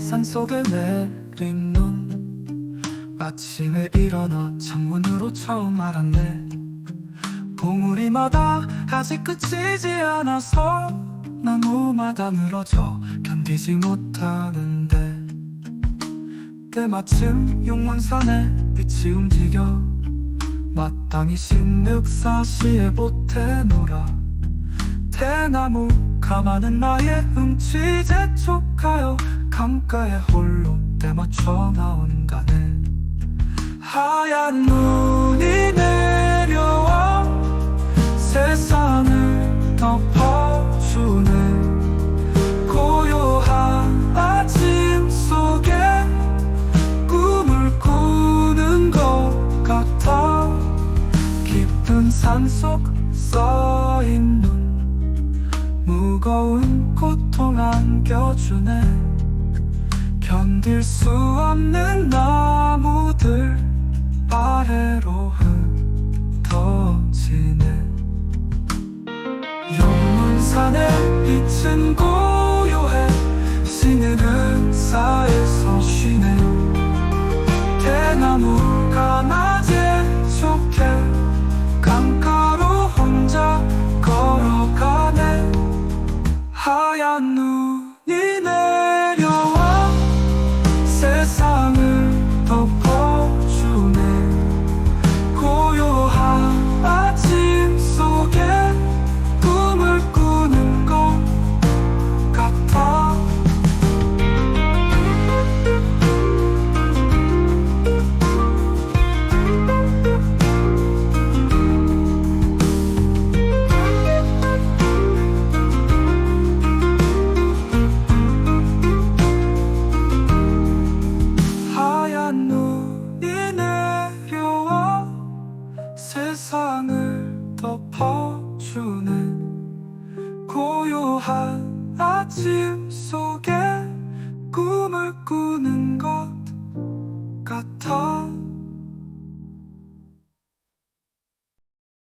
산속에 내린 눈. 아침에 일어나 창문으로 처음 알았네. 봉우리마다 아직 끝이지 않아서 나무마다 늘어져 견디지 못하는데. 때마침 용문산에 빛이 움직여 마땅히 신늑사시에 보태노라 대나무가 많은 나의 음치 재촉하여 강가에 홀로 때맞춰 나온다네. 하얀 눈이 내려와 세상을 덮어주네. 고요한 아침 속에 꿈을 꾸는 것 같아. 깊은 산속 눈 무거운 고통 안겨주네. 견딜 수 없는 나무들 아래로 흩어지네. 용문산의 빛은 고 한 아침 속